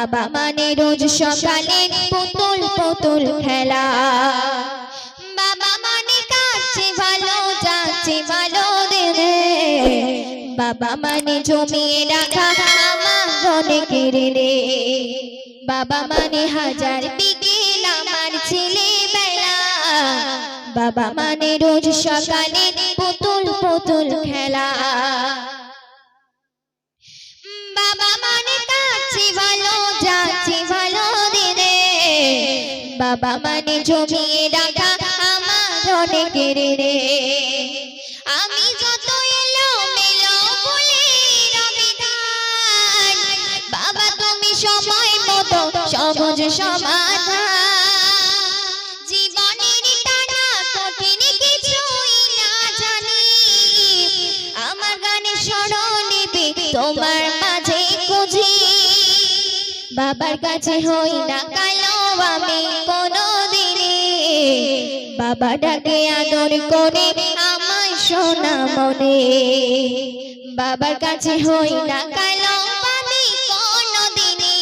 বাবা মানে রোজ সকালে পুতুল পুতুল খেলা। বাবা মানে কাছে ভালো, যাচ্ছে ভালো রে বাবা মানে জমিয়ে রাখা, আমার অনেকের রে বাবা মানে হাজার বিকেল আমার ছেলে বেলা বাবা মানে রোজ সকালে পুতুল পুতুল খেলা। বাবা মানে কাছে বাবা মানে জমিয়ে রাখা আমার অনেকের রে। আমি যত এলো মেলো বলে বাবা তুমি সময় মতো সহজ সমাধান। জীবনের জানি, আমার গানে স্মরণ তোমার বাবার কাছে হই না কালো আমি কোনো দিনে বাবা ডাকে আদর করে আমায় সোনা মনে। বাবার কাছে হই না কালো আমি কোনো দিনে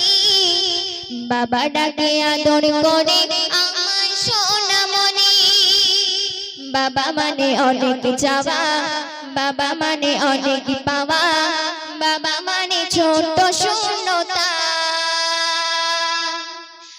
বাবা ডাকে আদর করে আমায় সোনা মনে। বাবা মানে অনেক চাওয়া, বাবা মানে অনেক পাওয়া, বাবা মানে ছোট শূন্যতা।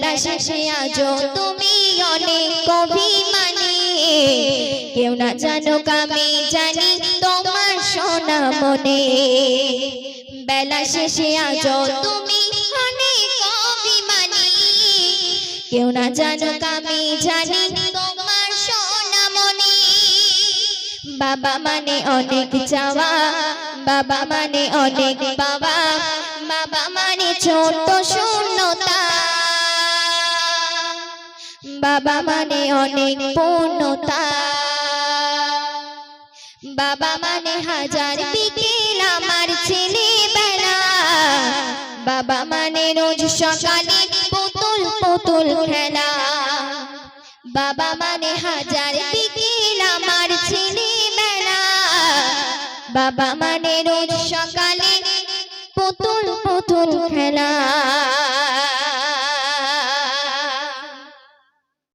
বেলা শেষে আজও তুমি অনেক অভিমানী। কেউ না জানো আমি জানি তোমার সোনা মনে। বেলা শেষে আজও তুমি অনেক অভিমানী। কেউ না জানো আমি জানি তোমার সোনা মনে। বাবা মানে অনেক চাওয়া, বাবা মানে অনেক বাবা বাবা মানে ছোট শূন্যতা বাবা মানে অনেক পূর্ণতা। বাবা মানে হাজার বিকেল আমার ছেলে বেলা বাবা মানে রোজ সকালে পুতুল পুতুল খেলা। বাবা মানে হাজার বিকেল আমার ছেলে বেলা বাবা মানে রোজ